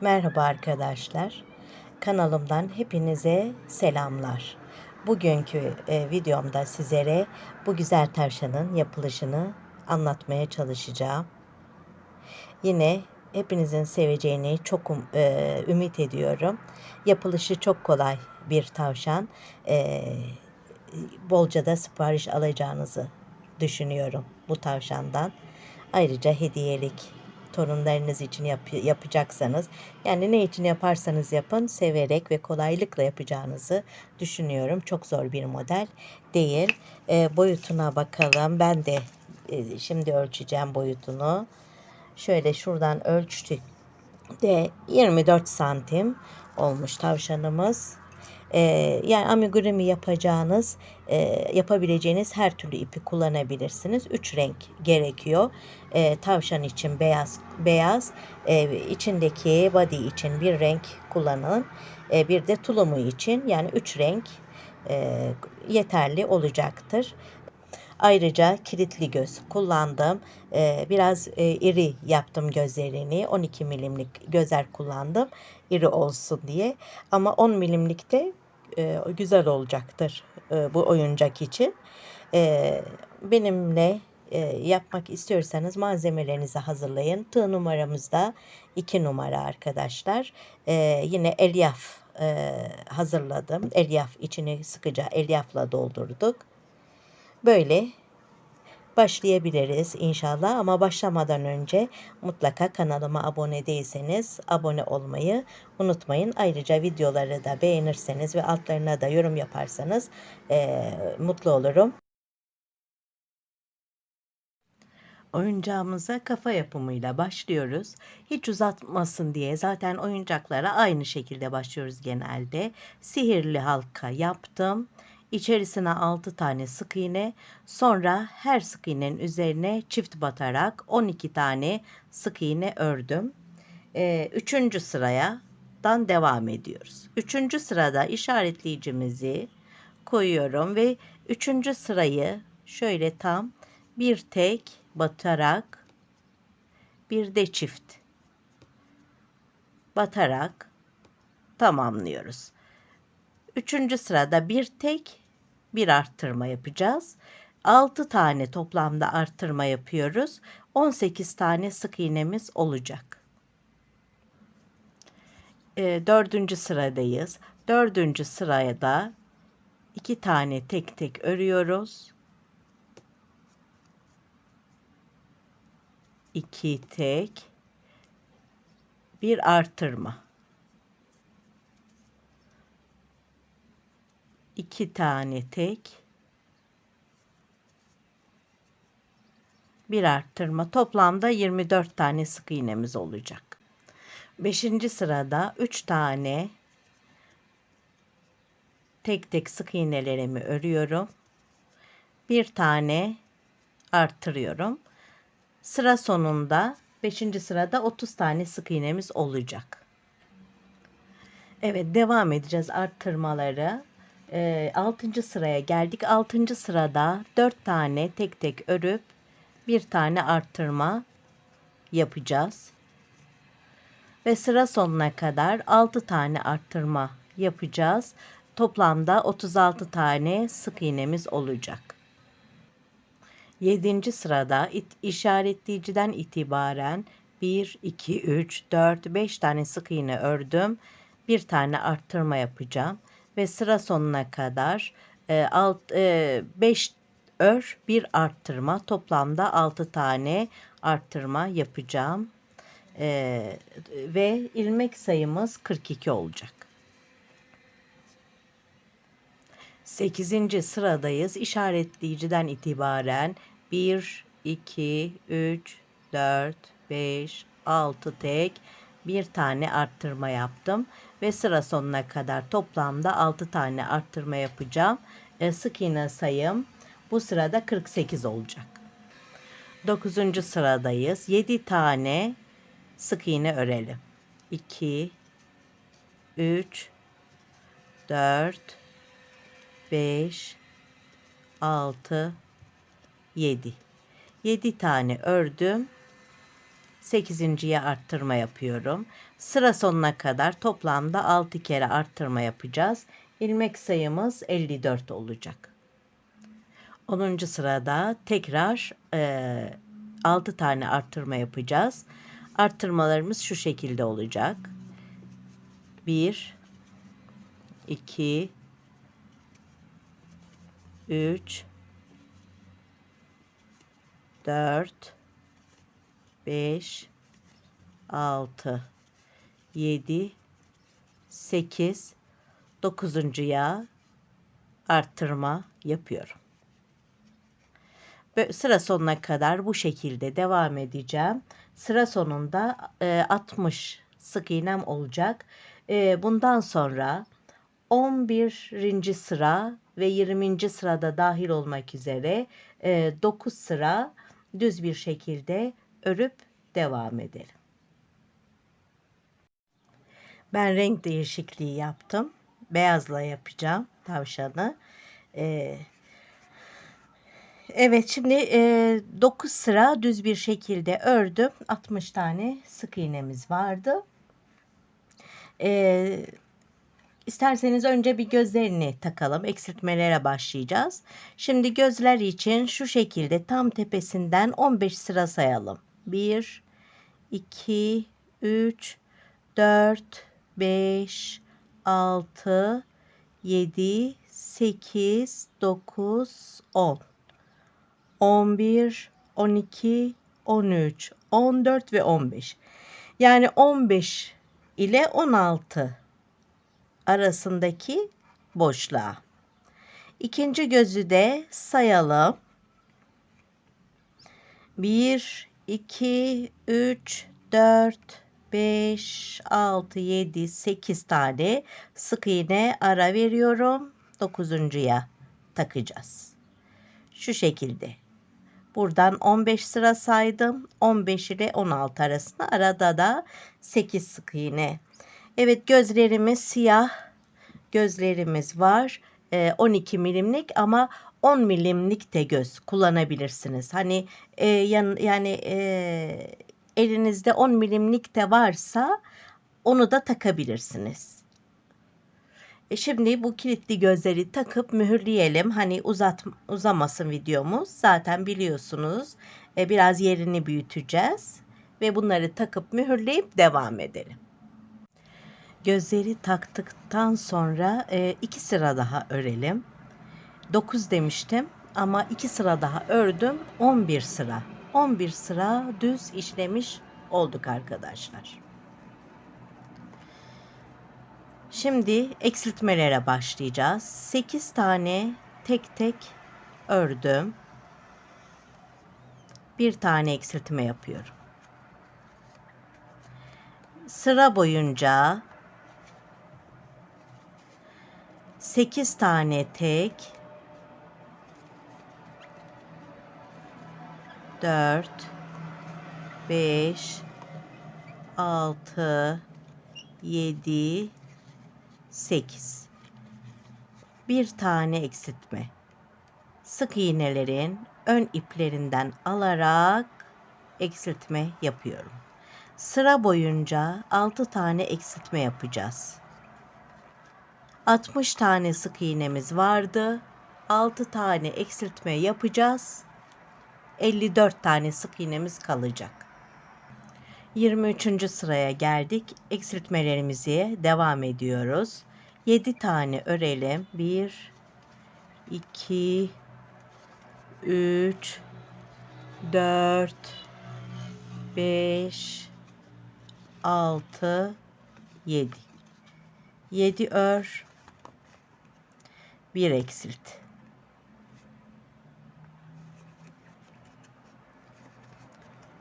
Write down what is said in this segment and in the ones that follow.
Merhaba arkadaşlar. Kanalımdan hepinize selamlar. Bugünkü e, videomda sizlere bu güzel tavşanın yapılışını anlatmaya çalışacağım. Yine hepinizin seveceğini çok um, e, ümit ediyorum. Yapılışı çok kolay bir tavşan. E, bolca da sipariş alacağınızı düşünüyorum bu tavşandan. Ayrıca hediyelik torunlarınız için yap, yapacaksanız yani ne için yaparsanız yapın severek ve kolaylıkla yapacağınızı düşünüyorum. Çok zor bir model değil. E, boyutuna bakalım. Ben de e, şimdi ölçeceğim boyutunu. Şöyle şuradan ölçtük de 24 santim olmuş tavşanımız. E, yani amigurumi yapacağınız, e, yapabileceğiniz her türlü ipi kullanabilirsiniz. Üç renk gerekiyor. E, tavşan için beyaz, beyaz, e, içindeki body için bir renk kullanın. E, bir de tulumu için yani üç renk e, yeterli olacaktır. Ayrıca kilitli göz kullandım. Ee, biraz e, iri yaptım gözlerini. 12 milimlik gözler kullandım. iri olsun diye. Ama 10 milimlikte e, güzel olacaktır e, bu oyuncak için. E, benimle e, yapmak istiyorsanız malzemelerinizi hazırlayın. Tığ numaramızda 2 numara arkadaşlar. E, yine elyaf e, hazırladım. Elyaf içini sıkıca elyafla doldurduk. Böyle başlayabiliriz inşallah ama başlamadan önce mutlaka kanalıma abone değilseniz abone olmayı unutmayın. Ayrıca videoları da beğenirseniz ve altlarına da yorum yaparsanız e, mutlu olurum. Oyuncağımıza kafa yapımıyla başlıyoruz. Hiç uzatmasın diye zaten oyuncaklara aynı şekilde başlıyoruz genelde. Sihirli halka yaptım. İçerisine 6 tane sık iğne, sonra her sık iğnenin üzerine çift batarak 12 tane sık iğne ördüm. Ee, üçüncü sıraya dan devam ediyoruz. Üçüncü sırada işaretleyicimizi koyuyorum ve üçüncü sırayı şöyle tam bir tek batarak bir de çift batarak tamamlıyoruz. Üçüncü sırada bir tek bir arttırma yapacağız. 6 tane toplamda arttırma yapıyoruz. 18 tane sık iğnemiz olacak. E, dördüncü sıradayız. Dördüncü sıraya da iki tane tek tek örüyoruz. 2 tek bir artırma. 2 tane tek bir arttırma toplamda 24 tane sık iğnemiz olacak. 5. sırada 3 tane tek tek sık iğnelerimi örüyorum. Bir tane arttırıyorum. Sıra sonunda 5. sırada 30 tane sık iğnemiz olacak. Evet devam edeceğiz arttırmaları e, 6. sıraya geldik. 6. sırada 4 tane tek tek örüp bir tane arttırma yapacağız. Ve sıra sonuna kadar 6 tane arttırma yapacağız. Toplamda 36 tane sık iğnemiz olacak. 7. sırada işaretleyiciden itibaren 1, 2, 3, 4, 5 tane sık iğne ördüm. Bir tane arttırma yapacağım ve sıra sonuna kadar e, alt, e, 5 ör bir arttırma toplamda 6 tane arttırma yapacağım. E, ve ilmek sayımız 42 olacak. 8. sıradayız. İşaretleyiciden itibaren 1, 2, 3, 4, 5, 6 tek bir tane arttırma yaptım ve sıra sonuna kadar toplamda 6 tane arttırma yapacağım. E, sık iğne sayım bu sırada 48 olacak. 9. sıradayız. 7 tane sık iğne örelim. 2 3 4 5 6 7 7 tane ördüm 8.ye arttırma yapıyorum. Sıra sonuna kadar toplamda 6 kere arttırma yapacağız. İlmek sayımız 54 olacak. 10. sırada tekrar e, 6 tane arttırma yapacağız. Arttırmalarımız şu şekilde olacak. 1 2 3 4 5 6 7 8 9.ya arttırma yapıyorum. Sıra sonuna kadar bu şekilde devam edeceğim. Sıra sonunda e, 60 sık iğnem olacak. E, bundan sonra 11. sıra ve 20. sırada dahil olmak üzere e, 9 sıra düz bir şekilde örüp devam edelim. Ben renk değişikliği yaptım. Beyazla yapacağım tavşanı. Ee, evet şimdi e, 9 sıra düz bir şekilde ördüm. 60 tane sık iğnemiz vardı. Ee, İsterseniz önce bir gözlerini takalım. Eksiltmelere başlayacağız. Şimdi gözler için şu şekilde tam tepesinden 15 sıra sayalım. 1, 2, 3, 4, 5, 6, 7, 8, 9, 10, 11, 12, 13, 14 ve 15. Yani 15 ile 16 arasındaki boşluğa. İkinci gözü de sayalım. 1, 2, 3, 4, 5, 6, 7, 8 tane sık iğne ara veriyorum. Dokuzuncuya takacağız. Şu şekilde. Buradan 15 sıra saydım. 15 ile 16 arasında arada da 8 sık iğne Evet gözlerimiz siyah gözlerimiz var. E, 12 milimlik ama 10 milimlik de göz kullanabilirsiniz. Hani e, yan, yani e, elinizde 10 milimlik de varsa onu da takabilirsiniz. E şimdi bu kilitli gözleri takıp mühürleyelim. Hani uzat uzamasın videomuz. Zaten biliyorsunuz. E, biraz yerini büyüteceğiz ve bunları takıp mühürleyip devam edelim. Gözleri taktıktan sonra e, iki sıra daha örelim. 9 demiştim ama iki sıra daha ördüm. 11 sıra. 11 sıra düz işlemiş olduk arkadaşlar. Şimdi eksiltmelere başlayacağız. 8 tane tek tek ördüm. Bir tane eksiltme yapıyorum. Sıra boyunca 8 tane tek. 4 5 6 7 8 bir tane eksiltme. Sık iğnelerin ön iplerinden alarak eksiltme yapıyorum. Sıra boyunca 6 tane eksiltme yapacağız. 60 tane sık iğnemiz vardı. 6 tane eksiltme yapacağız. 54 tane sık iğnemiz kalacak. 23. sıraya geldik. Eksiltmelerimize devam ediyoruz. 7 tane örelim. 1 2 3 4 5 6 7 7 ör 1 eksilt.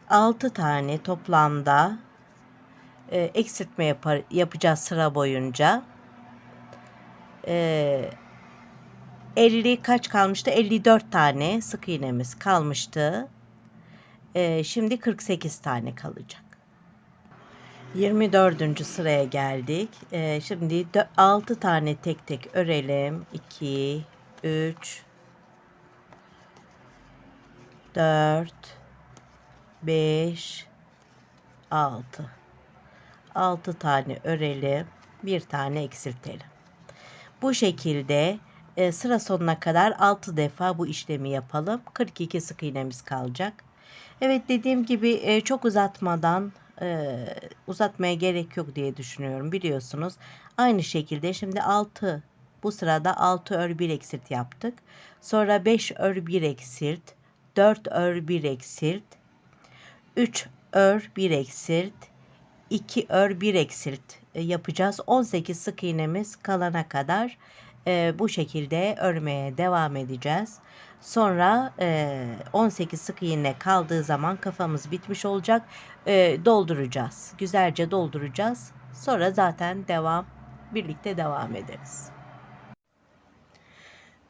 Altı tane toplamda e, eksiltme yapar, yapacağız sıra boyunca. E, 50 kaç kalmıştı? 54 tane sık iğnemiz kalmıştı. E, şimdi 48 tane kalacak. 24. sıraya geldik. Ee, şimdi 6 tane tek tek örelim. 2, 3, 4, 5, 6. 6 tane örelim. Bir tane eksiltelim. Bu şekilde e, sıra sonuna kadar 6 defa bu işlemi yapalım. 42 sık iğnemiz kalacak. Evet dediğim gibi e, çok uzatmadan e, uzatmaya gerek yok diye düşünüyorum biliyorsunuz. Aynı şekilde şimdi 6 bu sırada 6 ör 1 eksilt yaptık. Sonra 5 ör 1 eksilt, 4 ör 1 eksilt, 3 ör 1 eksilt, 2 ör 1 eksilt e, yapacağız. 18 sık iğnemiz kalana kadar e, bu şekilde örmeye devam edeceğiz. Sonra e, 18 sık iğne kaldığı zaman kafamız bitmiş olacak. E, dolduracağız. Güzelce dolduracağız. Sonra zaten devam birlikte devam ederiz.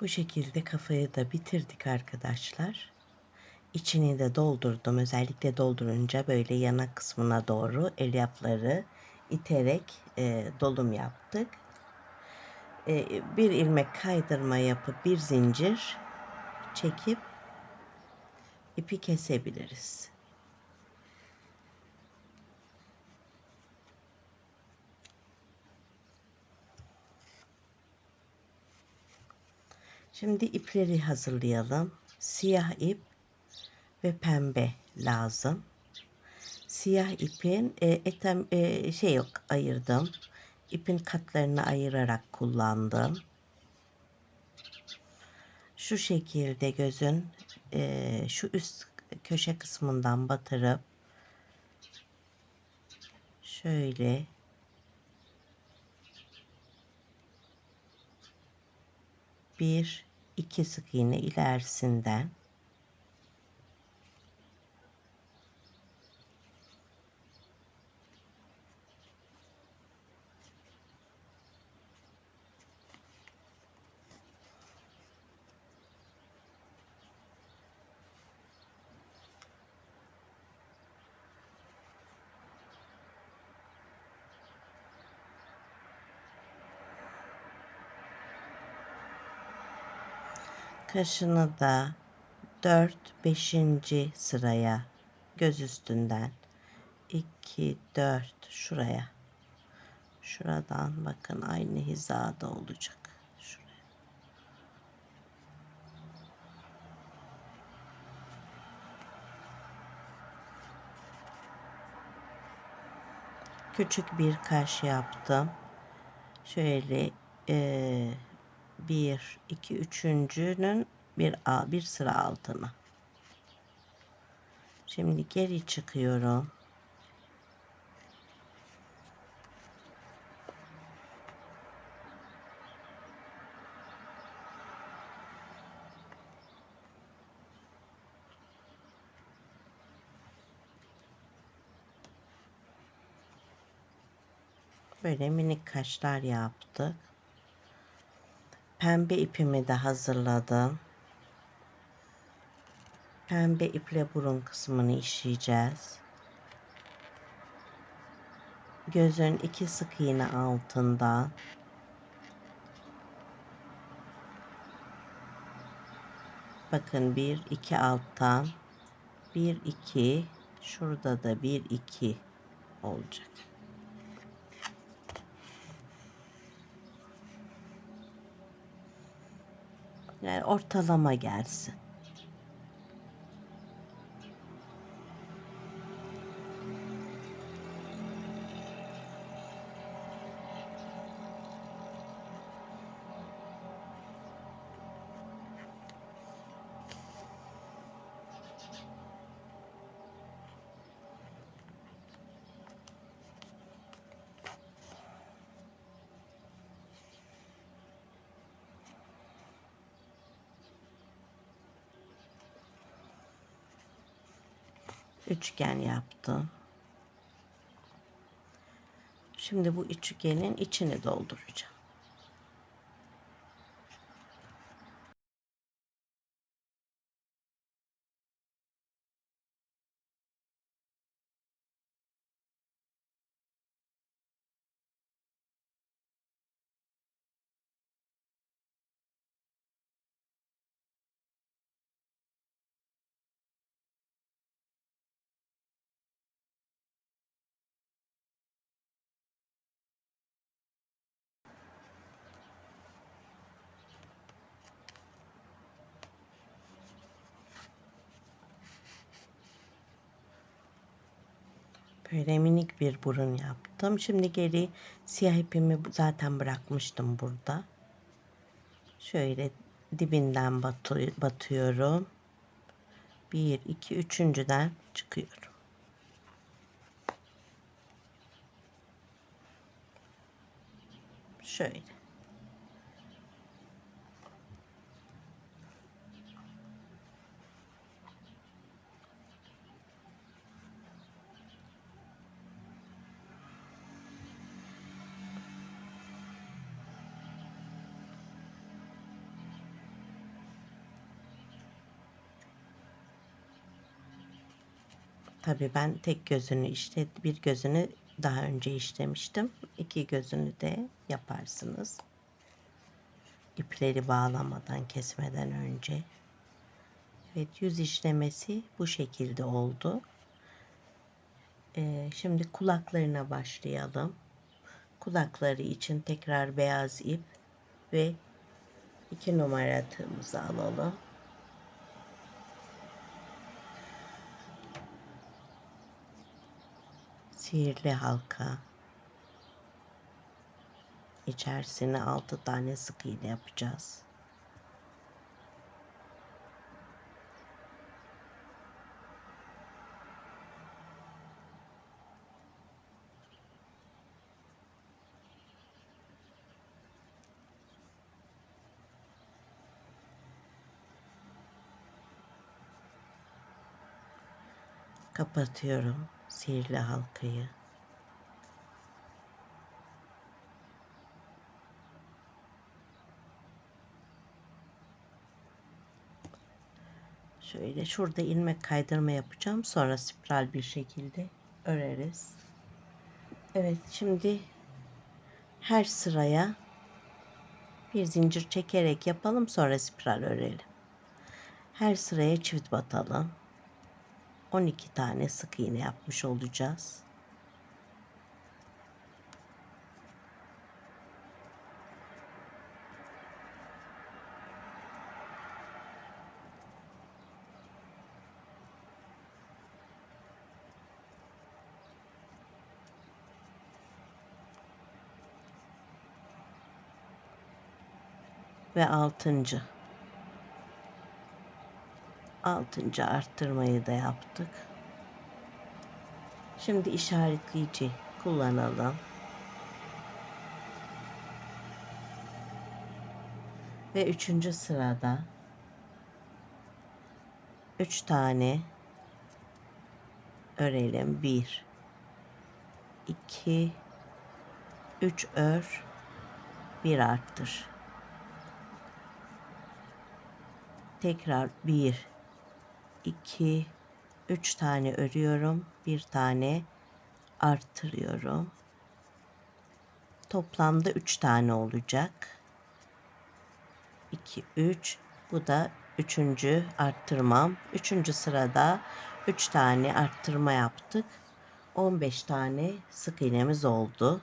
Bu şekilde kafayı da bitirdik arkadaşlar. İçini de doldurdum. Özellikle doldurunca böyle yanak kısmına doğru elyafları iterek e, dolum yaptık. Bir ilmek kaydırma yapıp bir zincir çekip ipi kesebiliriz. Şimdi ipleri hazırlayalım. Siyah ip ve pembe lazım. Siyah ipin e, etem e, şey yok ayırdım. İpin katlarını ayırarak kullandım. Şu şekilde gözün e, şu üst köşe kısmından batırıp şöyle bir iki sık iğne ilerisinden kaşını da 4 5. sıraya göz üstünden. 2 4 şuraya. Şuradan bakın aynı hizada olacak. Küçük bir kaş yaptım. Şöyle e, bir iki üçüncünün bir a bir sıra altına. Şimdi geri çıkıyorum. Böyle minik kaşlar yaptık. Pembe ipimi de hazırladım. Pembe iple burun kısmını işleyeceğiz. Gözün iki sık iğne altından bakın bir iki alttan bir iki şurada da bir iki olacak. Yani ortalama gelsin. Üçgen yaptım. Şimdi bu üçgenin içini dolduracağım. Şöyle minik bir burun yaptım. Şimdi geri siyah ipimi zaten bırakmıştım burada. Şöyle dibinden batı, batıyorum. Bir, iki, üçüncüden çıkıyorum. Şöyle. Tabii ben tek gözünü işte bir gözünü daha önce işlemiştim. İki gözünü de yaparsınız. İpleri bağlamadan kesmeden önce. Evet yüz işlemesi bu şekilde oldu. Ee, şimdi kulaklarına başlayalım. Kulakları için tekrar beyaz ip ve iki numara tığımızı alalım. Sihirli halka içerisine 6 tane sık iğne yapacağız. Kapatıyorum sihirli halkayı. Şöyle şurada ilmek kaydırma yapacağım. Sonra spiral bir şekilde öreriz. Evet şimdi her sıraya bir zincir çekerek yapalım sonra spiral örelim. Her sıraya çift batalım. 12 tane sık iğne yapmış olacağız. ve altıncı altıncı arttırmayı da yaptık. Şimdi işaretleyici kullanalım. Ve üçüncü sırada üç tane örelim. Bir, iki, üç ör, bir arttır. Tekrar bir, 2 3 tane örüyorum. Bir tane artırıyorum. Toplamda 3 tane olacak. 2 3 bu da üçüncü arttırmam. Üçüncü sırada 3 tane arttırma yaptık. 15 tane sık iğnemiz oldu.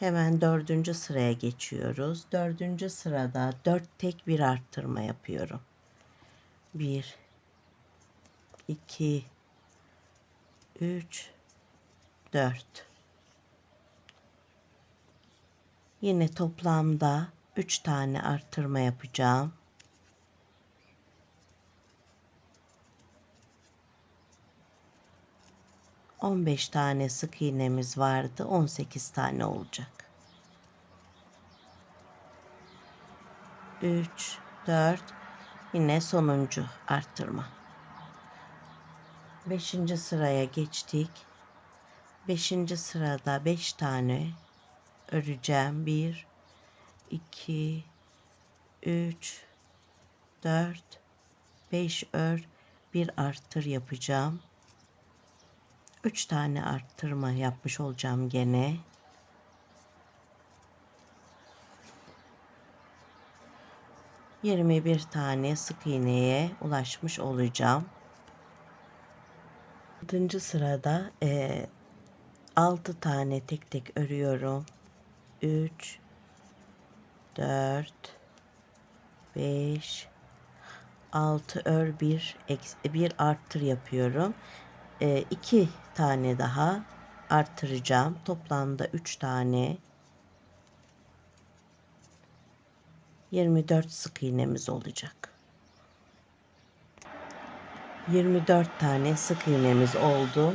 Hemen dördüncü sıraya geçiyoruz. Dördüncü sırada dört tek bir arttırma yapıyorum. Bir, 2 3 4 Yine toplamda 3 tane artırma yapacağım. On beş tane sık iğnemiz vardı. On sekiz tane olacak. Üç, dört. Yine sonuncu artırma. 5. sıraya geçtik. 5. sırada 5 tane öreceğim. 1 2 3 4 5 ör, 1 arttır yapacağım. 3 tane arttırma yapmış olacağım gene. Yirmi bir tane sık iğneye ulaşmış olacağım. 6. sırada e, 6 tane tek tek örüyorum. 3 4 5 6 ör 1 bir arttır yapıyorum. 2 e, tane daha artıracağım. Toplamda 3 tane 24 sık iğnemiz olacak. 24 tane sık iğnemiz oldu.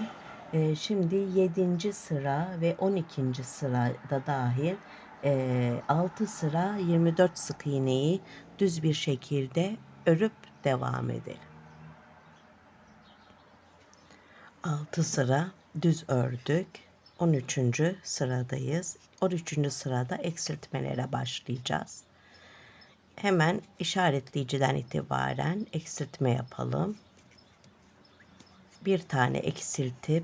Ee, şimdi 7. sıra ve 12. sırada dahil e, 6 sıra 24 sık iğneyi düz bir şekilde örüp devam edelim. 6 sıra düz ördük. 13. sıradayız. 13. sırada eksiltmelere başlayacağız. Hemen işaretleyiciden itibaren eksiltme yapalım. Bir tane eksiltip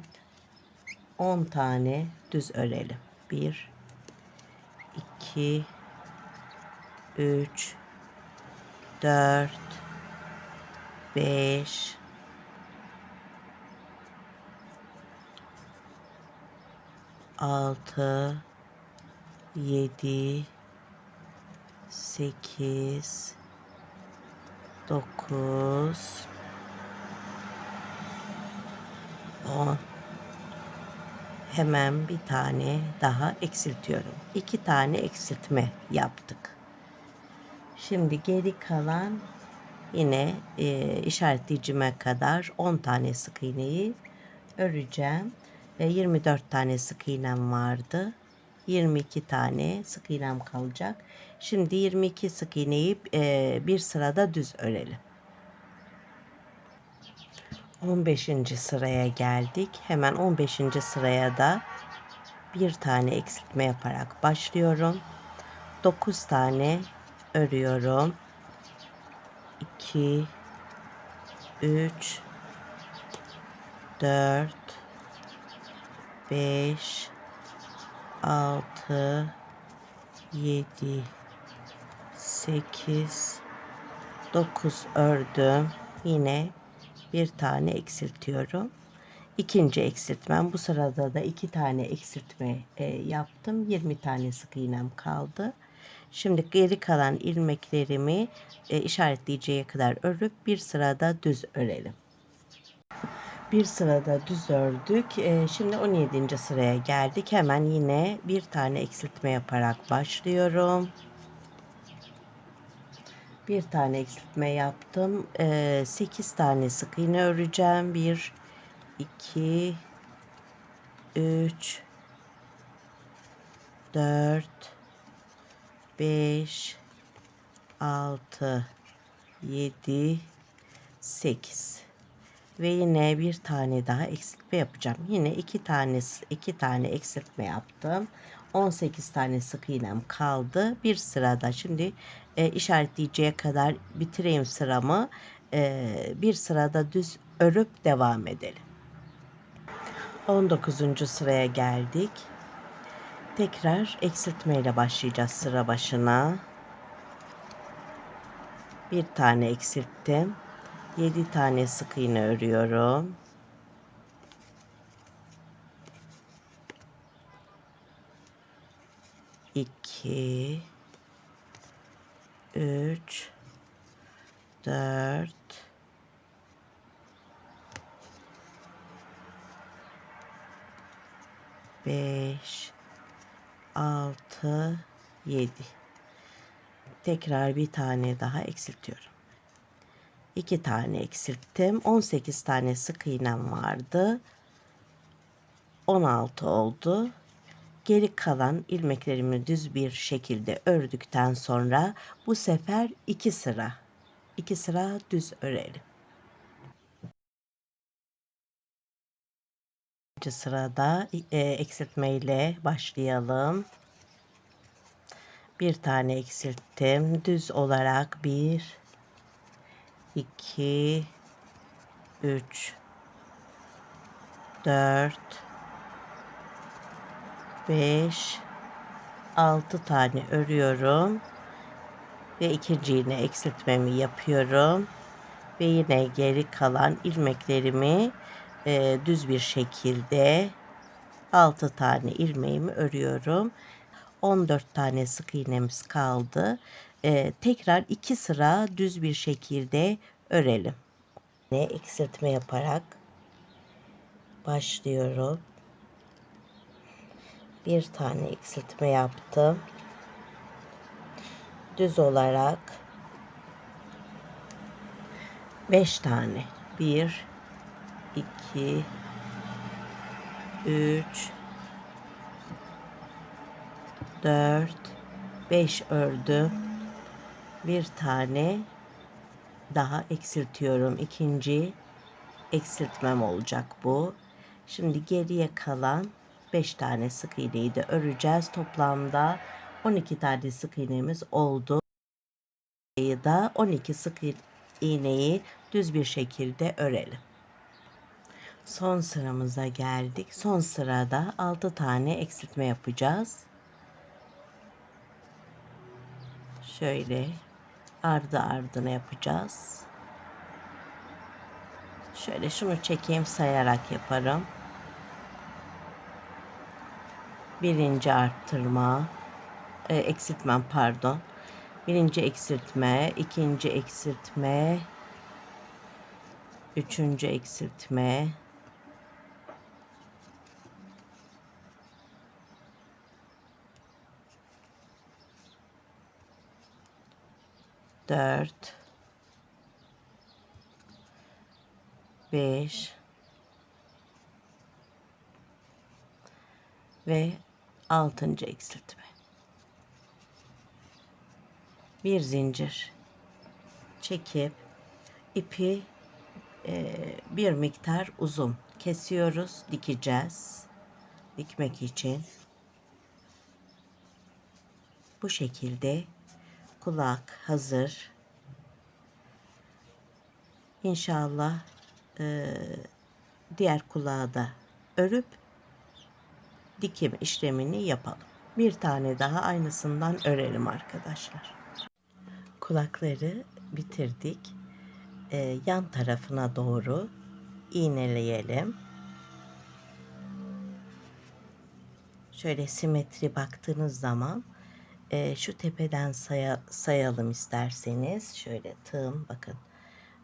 10 tane düz örelim. 1 2 3 4 5 6 7 8 9 10 hemen bir tane daha eksiltiyorum. İki tane eksiltme yaptık. Şimdi geri kalan yine e, işaretleyicime kadar 10 tane sık iğneyi öreceğim. Ve 24 tane sık iğnem vardı. 22 tane sık iğnem kalacak. Şimdi 22 sık iğneyi e, bir sırada düz örelim. 15. sıraya geldik. Hemen 15. sıraya da bir tane eksiltme yaparak başlıyorum. 9 tane örüyorum. 2 3 4 5 6 7 8 9 ördüm. Yine bir tane eksiltiyorum. İkinci eksiltmem. Bu sırada da iki tane eksiltme e, yaptım. 20 tane sık iğnem kaldı. Şimdi geri kalan ilmeklerimi e, işaretleyeceğe kadar örüp bir sırada düz örelim. Bir sırada düz ördük. E, şimdi 17. sıraya geldik. Hemen yine bir tane eksiltme yaparak başlıyorum bir tane eksiltme yaptım. Ee, 8 tane sık iğne öreceğim. 1 2 3 4 5 6 7 8 ve yine bir tane daha eksiltme yapacağım. Yine iki tane iki tane eksiltme yaptım. 18 tane sık iğnem kaldı. Bir sırada şimdi e, işaretleyeceğe kadar bitireyim sıramı. E, bir sırada düz örüp devam edelim. 19. sıraya geldik. Tekrar eksiltme ile başlayacağız sıra başına. Bir tane eksilttim. 7 tane sık iğne örüyorum. 2 3 4 5 6 7 tekrar bir tane daha eksiltiyorum. 2 tane eksilttim. 18 tane sık iğnem vardı. 16 oldu. Geri kalan ilmeklerimi düz bir şekilde ördükten sonra bu sefer iki sıra iki sıra düz örelim. İkinci sırada e, eksiltme ile başlayalım. Bir tane eksilttim. Düz olarak bir, iki, üç, dört, 5 6 tane örüyorum ve ikinci iğne eksiltmemi yapıyorum ve yine geri kalan ilmeklerimi e, düz bir şekilde 6 tane ilmeğimi örüyorum. 14 tane sık iğnemiz kaldı. E, tekrar iki sıra düz bir şekilde örelim. Ne eksiltme yaparak başlıyorum. Bir tane eksiltme yaptım. Düz olarak 5 tane. 1 2 3 4 5 ördüm. Bir tane daha eksiltiyorum. İkinci eksiltmem olacak bu. Şimdi geriye kalan 5 tane sık iğneyi de öreceğiz. Toplamda 12 tane sık iğnemiz oldu. da 12 sık iğneyi düz bir şekilde örelim. Son sıramıza geldik. Son sırada 6 tane eksiltme yapacağız. Şöyle ardı ardına yapacağız. Şöyle şunu çekeyim sayarak yaparım. Birinci arttırma, e, eksiltmem pardon. Birinci eksiltme, ikinci eksiltme, üçüncü eksiltme, dört, beş. Ve altıncı eksiltme. Bir zincir çekip ipi e, bir miktar uzun kesiyoruz, dikeceğiz. Dikmek için bu şekilde kulak hazır. İnşallah e, diğer kulağı da örüp dikim işlemini yapalım. Bir tane daha aynısından örelim arkadaşlar. Kulakları bitirdik. Ee, yan tarafına doğru iğneleyelim. Şöyle simetri baktığınız zaman e, şu tepeden saya, sayalım isterseniz. Şöyle tığım bakın.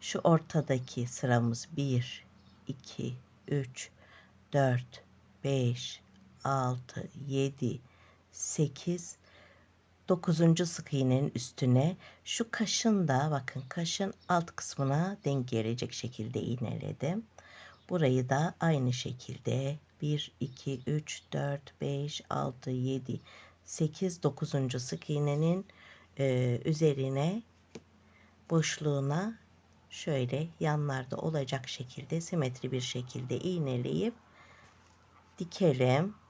Şu ortadaki sıramız 1, 2, 3, 4, 5, 6, 7, 8, 9. sık iğnenin üstüne şu kaşın da bakın kaşın alt kısmına denk gelecek şekilde iğneledim. Burayı da aynı şekilde 1, 2, 3, 4, 5, 6, 7, 8, 9. sık iğnenin e, üzerine boşluğuna şöyle yanlarda olacak şekilde simetri bir şekilde iğneleyip dikelim.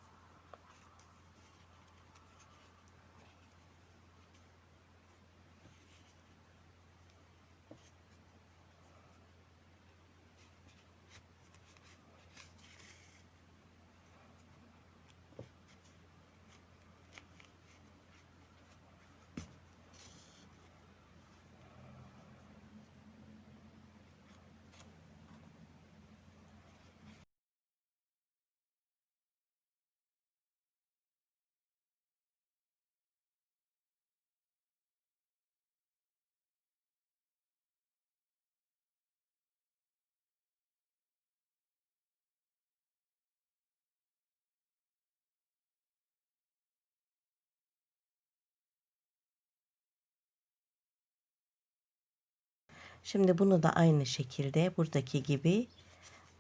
Şimdi bunu da aynı şekilde buradaki gibi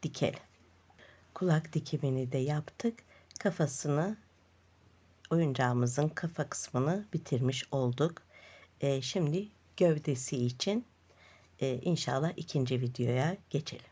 dikelim. Kulak dikimini de yaptık. Kafasını oyuncağımızın kafa kısmını bitirmiş olduk. Ee, şimdi gövdesi için e, inşallah ikinci videoya geçelim.